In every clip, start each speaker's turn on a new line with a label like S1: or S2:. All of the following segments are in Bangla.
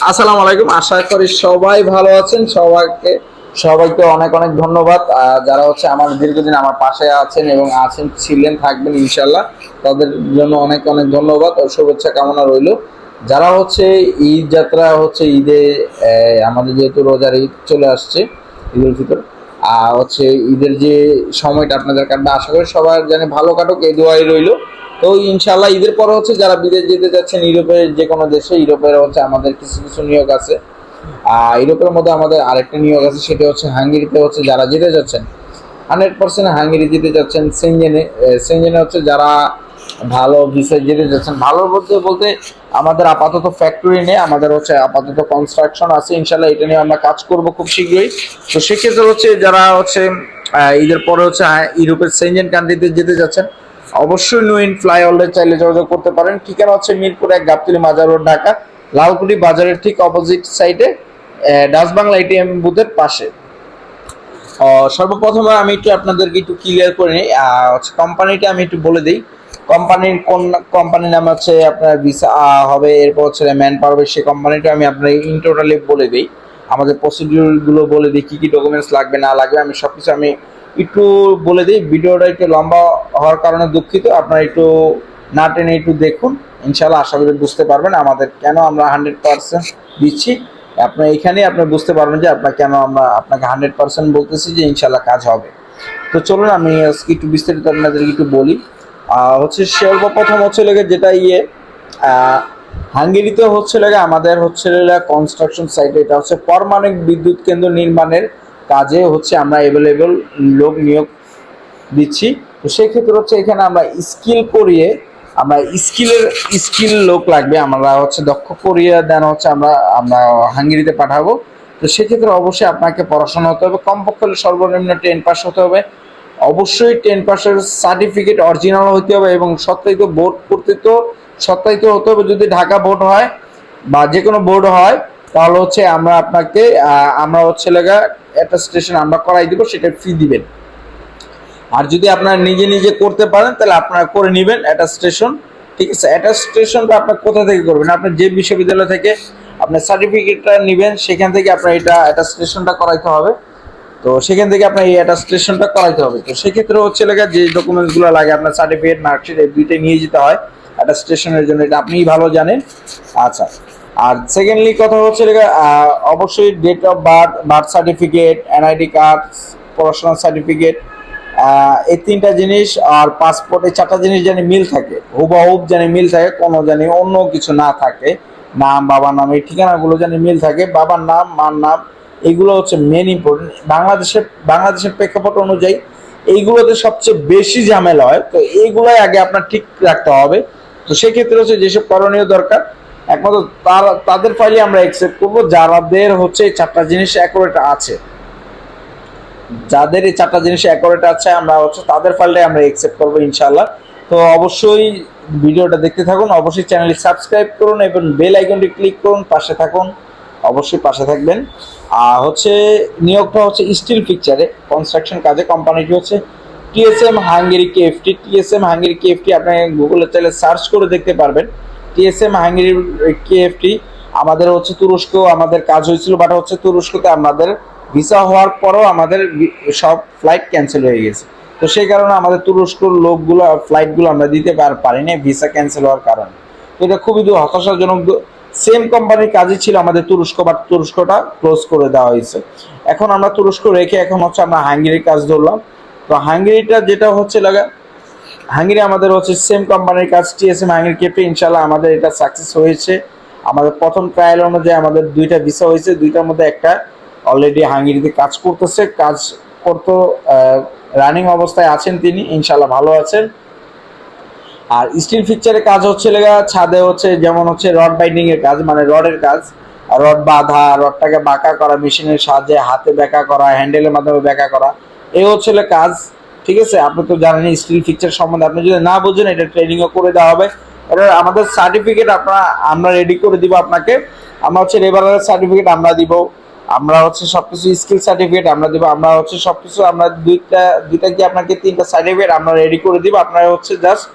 S1: আসসালামু আলাইকুম। আশা করি সবাই ভালো আছেন। সবাইকে সবাইকে অনেক অনেক ধন্যবাদ। যারা হচ্ছে আমার দীর্ঘদিন আমার পাশে আছেন এবং আছেন, ছিলেন, থাকবেন ইনশাল্লাহ তাদের জন্য অনেক অনেক ধন্যবাদ ও শুভেচ্ছা কামনা রইল। যারা হচ্ছে ঈদ যাত্রা হচ্ছে ঈদে আমাদের যেহেতু রোজার ঈদ চলে আসছে, ঈদ উল ফিতর আর হচ্ছে ঈদের যে সময়টা আপনাদের কাটবে, আশা করি সবার জানে ভালো কাটুক, এই দোয়াই রইল। তো ইনশাল্লাহ ঈদের পরে হচ্ছে যারা বিদেশ যেতে যাচ্ছেন, ইউরোপের যে কোনো দেশে, ইউরোপের হচ্ছে আমাদের কিছু কিছু নিয়োগ আছে। আর ইউরোপের মধ্যে আমাদের আরেকটা নিয়োগ আছে, সেটা হচ্ছে হাঙ্গেরিতে হচ্ছে যারা যেতে যাচ্ছেন, হান্ড্রেড পার্সেন্ট হাঙ্গেরি যেতে যাচ্ছেন সেনজেনে সেনজেনে হচ্ছে যারা ভালো বিষয় যেতে যাচ্ছেন, ভালো বলতে বলতে আমাদের আপাতত ফ্যাক্টরি নেই, আমাদের হচ্ছে আপাতত কনস্ট্রাকশন আছে ইনশাল্লাহ এটা নিয়ে আমরা কাজ করব খুব শীঘ্রই। তো সেক্ষেত্রে হচ্ছে যারা হচ্ছে ঈদের পরে হচ্ছে ইউরোপের সেনজেন কান্ট্রিতে যেতে যাচ্ছেন অবশ্যই নুইন ফ্লাইওভার চাইলে যোগাযোগ করতে পারেন। ঠিকানা হচ্ছে মিরপুর এক গাবতলি মাজার রোড, ঢাকা। লালকুটি বাজারের ঠিক অপোজিট সাইডে ডাচ বাংলা এটিএম বুথের পাশে। সর্বপ্রথমে আমি একটু আপনাদেরকে একটু ক্লিয়ার করে নিই। হচ্ছে কোম্পানিটা আমি একটু বলে দিই। কোম্পানির কোন কোম্পানির নাম হচ্ছে আপনার ভিসা হবে, এরপর হচ্ছে ম্যান পাওয়ার সেই কোম্পানিটা আমি আপনার ইন টোটালি বলে দিই। আমাদের প্রসিডিউরগুলো বলে দিই, কী কী ডকুমেন্টস লাগবে, না লাগবে, আমি সব কিছু আমি একটু বলে দিই, ভিডিওটা একটু লম্বা হওয়ার কারণে দুঃখিত। আপনারা একটু না টেনে একটু দেখুন। ইনশাল্লাহ আশা করি বুঝতে পারবেন আমাদের কেন আমরা হান্ড্রেড পার্সেন্ট দিচ্ছি। আপনার এখানে আপনি বুঝতে পারবেন যে আপনার কেন আমরা আপনাকে হান্ড্রেড পার্সেন্ট বলতেছি যে ইনশাল্লাহ কাজ হবে। তো চলুন আমি আজকে একটু বিস্তারিত আপনাদেরকে একটু বলি। হচ্ছে সর্বপ্রথম হচ্ছে লেগে যেটা ইয়ে হাঙ্গেরিতে হচ্ছে লেগে আমাদের হচ্ছে কনস্ট্রাকশন সাইটে এটা হচ্ছে পারমানেন্ট বিদ্যুৎ কেন্দ্র নির্মাণের কাজে হচ্ছে আমরা অ্যাভেলেবেল লোক নিয়োগ দিচ্ছি। তো সেক্ষেত্রে হচ্ছে এখানে আমরা স্কিল করিয়ে আমরা স্কিলের স্কিল লোক লাগবে, আমরা হচ্ছে দক্ষ করিয়ে দেন হচ্ছে আমরা আমরা হাঙ্গেরিতে পাঠাবো। তো সেক্ষেত্রে অবশ্যই আপনাকে পড়াশোনা হতে হবে, কমপক্ষে সর্বনিম্ন টেন পাস হতে হবে। অবশ্যই টেন পাসের সার্টিফিকেট অরিজিনাল হতে হবে এবং সত্যায়িত বোর্ড করতে কর্তৃত্ব সত্যায়িত হতে হবে যদি ঢাকা বোর্ড হয় বা যে কোনো বোর্ড হয়। তাহলে হচ্ছে আমরা আপনাকে আমরা হচ্ছে লেগা একটা স্টেশন আমরা করাই দিব, সেটা ফি দিবেন। আর যদি আপনারা নিজে নিজে করতে পারেন, তাহলে আপনারা করে নেবেন একটা স্টেশন ঠিক আছে? একটা স্টেশনটা আপনার কোথা থেকে করবেন? আপনার যে বিশ্ববিদ্যালয় থেকে আপনার সার্টিফিকেটটা নেবেন, সেখান থেকে আপনার এটা একটা স্টেশনটা করাইতে হবে। তো সেখান থেকে আপনার এই একটা স্টেশনটা করাইতে হবে। তো সেক্ষেত্রে হচ্ছে লেগে যে ডকুমেন্টসগুলো লাগে, আপনার সার্টিফিকেট মার্কশিট এই দুইটাই নিয়ে যেতে হয়। একটা স্টেশনের জন্য, এটা আপনিই ভালো জানেন। আচ্ছা। আর সেকেন্ডলি কথা হচ্ছে অবশ্যই date of birth birth certificate NID card পড়াশোনার সার্টিফিকেট এই তিনটা জিনিস আর পাসপোর্ট এই চারটা জিনিস জানি মিল থাকে হুবাহুব জানি মিল থাকে, কোনো জানি অন্য কিছু না থাকে, নাম, বাবার নাম, এই ঠিকানাগুলো জানি মিল থাকে, বাবার নাম, মার নাম, এগুলো হচ্ছে মেন ইম্পর্টেন্ট বাংলাদেশের বাংলাদেশের প্রেক্ষাপট অনুযায়ী এইগুলোতে সবচেয়ে বেশি ঝামেলা হয়, তো এইগুলোই আগে আপনার ঠিক রাখতে হবে। তো সেক্ষেত্রে হচ্ছে যেসব করণীয় দরকার একমাত্র তারা, তাদের ফাইলে আমরা অ্যাকসেপ্ট করব। যাদের হচ্ছে এই চারটা জিনিস অ্যাকুরেট আছে, যাদের এই চারটা জিনিস অ্যাকোরেট আছে, আমরা হচ্ছে তাদের ফাইলটাই আমরা অ্যাকসেপ্ট করব ইনশাল্লাহ তো অবশ্যই ভিডিওটা দেখতে থাকুন, অবশ্যই চ্যানেলটি সাবস্ক্রাইব করুন এবং বেল আইকনটি ক্লিক করুন, পাশে থাকুন, অবশ্যই পাশে থাকবেন। আর হচ্ছে নিয়োগটা হচ্ছে স্টিল পিকচারে কনস্ট্রাকশন কাজে কোম্পানিটি হচ্ছে TSM Hungary KFT TSM Hungary KFT আপনি গুগলে চাইলে সার্চ করে দেখতে পারবেন। টিএসএম হাঙ্গেরি কেএফটি, আমাদের হচ্ছে তুরস্ক, আমাদের কাজ হয়েছিল বাট হচ্ছে তুরস্কতে আমাদের ভিসা হওয়ার পরও আমাদের সব ফ্লাইট ক্যান্সেল হয়ে গেছে। তো সেই কারণে আমাদের তুরস্কর লোকগুলো ফ্লাইটগুলো আমরা দিতে পার পারিনি ভিসা ক্যান্সেল হওয়ার কারণে। তো এটা খুবই হতাশাজনক সেম কোম্পানির কাজই ছিল আমাদের তুরস্ক বা তুরস্কটা ক্লোজ করে দেওয়া হয়েছে। এখন আমরা তুরস্ক রেখে এখন হচ্ছে আমরা হাঙ্গেরির কাজ ধরলাম। তো হাঙ্গেরিটা যেটা হচ্ছে লাগা হাঙ্গেরি আমাদের হচ্ছে সেম কোম্পানির কাজ টিএসএম হাঙ্গেরি কেপে ইনশাল্লাহ আমাদের এটা সাকসেস হয়েছে। আমাদের প্রথম ট্রায়াল অনুযায়ী আমাদের দুইটা ভিসা হয়েছে, দুইটার মধ্যে একটা অলরেডি হাঙ্গেরিতে কাজ করতেছে, কাজ করতো রানিং অবস্থায় আছেন তিনি, ইনশাল্লাহ ভালো আছেন। আর স্টিল ফিকচারের কাজ হচ্ছে লেগা, ছাদে হচ্ছে যেমন হচ্ছে রড বাইন্ডিং এর কাজ মানে রডের কাজ। রড বাঁধা, রডটাকে বাঁকা করা মেশিনের সাহায্যে হাতে বেঁকা করা হ্যান্ডেলের মাধ্যমে বেঁকা করা এই হচ্ছে কাজ। ঠিক আছে? আপনি তো জানেন স্টিল ফিকচার সম্বন্ধে। আপনি যদি না বুঝেন, এটা ট্রেনিংও করে দেওয়া হবে। এটা আমাদের সার্টিফিকেট আপনারা, আমরা রেডি করে দিব আপনাকে। আমরা হচ্ছে লেবারের সার্টিফিকেট আমরা দিব। আমরা হচ্ছে সবকিছু স্কিল সার্টিফিকেট আমরা দিব। আমরা হচ্ছে সবকিছু, আমরা দুইটা দুইটা কি আপনাকে তিনটা সার্টিফিকেট আমরা রেডি করে দিব। আপনারা হচ্ছে জাস্ট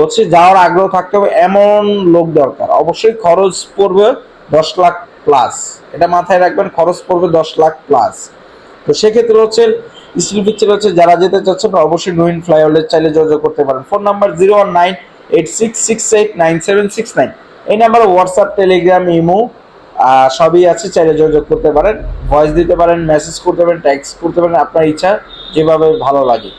S1: হচ্ছে যাওয়ার আগ্রহ থাকতে হবে। এমন লোক দরকার। অবশ্যই খরচ পড়বে দশ লাখ প্লাস এটা মাথায় রাখবেন, খরচ পড়বে দশ লাখ প্লাস তো সেক্ষেত্রে হচ্ছে স্টিল পিকচার হচ্ছে যারা যেতে চাচ্ছেন অবশ্যই নুইন ফ্লাইওভার চাইলে যোগাযোগ করতে পারেন। Phone number zero one nine eight six six eight nine seven six nine এই নাম্বারে হোয়াটসঅ্যাপ টেলিগ্রাম ইমো সবই আছে, চাইলে যোগাযোগ করতে পারেন। ভয়েস দিতে পারেন মেসেজ করতে পারেন টেক্সট করতে পারেন, আপনার ইচ্ছা যেভাবে ভালো লাগে।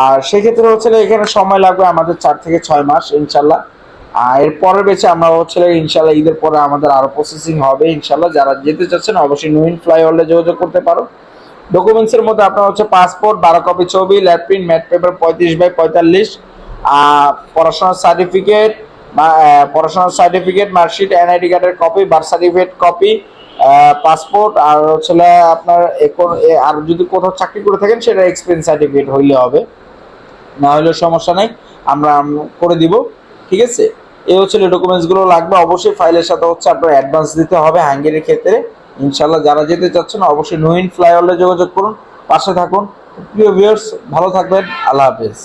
S1: আর সেক্ষেত্রে হচ্ছে এখানে সময় লাগবে আমাদের চার থেকে ছয় মাস, ইনশাল্লাহ। আর পরের বেছে আমরা হচ্ছে ইনশাল্লাহ ঈদের পরে আমাদের আরও প্রসেসিং হবে, ইনশাল্লাহ। যারা যেতে চাচ্ছেন, অবশ্যই নুইন ফ্লাইওভারে যোগাযোগ করতে পারো। ডকুমেন্টস এর মধ্যে আপনার হচ্ছে পাসপোর্ট বারো কপি ছবি ল্যাব প্রিন্ট ম্যাট পেপার পঁয়ত্রিশ বাই পঁয়তাল্লিশ পড়াশোনার সার্টিফিকেট পড়াশোনার সার্টিফিকেট মার্কশিট এনআইডি কার্ডের copy birth certificate copy passport আর হচ্ছে আপনার আর যদি কোথাও চাকরি করে থাকেন, সেটা এক্সপিরিয়েন্স সার্টিফিকেট হইলে হবে। না হলে সমস্যা নাই, আমরা করে দিব, ঠিক আছে? এই হচ্ছে ডকুমেন্টসগুলো লাগবে। অবশ্যই ফাইলের সাথে হচ্ছে আপনার অ্যাডভান্স দিতে হবে হাঙ্গেরির ক্ষেত্রে। ইনশাল্লাহ যারা যেতে চাচ্ছেন, অবশ্যই নুইন ফ্লাইওভারে যোগাযোগ করুন। পাশে থাকুন। প্রিয় ভিউয়ার্স, ভালো থাকবেন। আল্লাহ হাফেজ।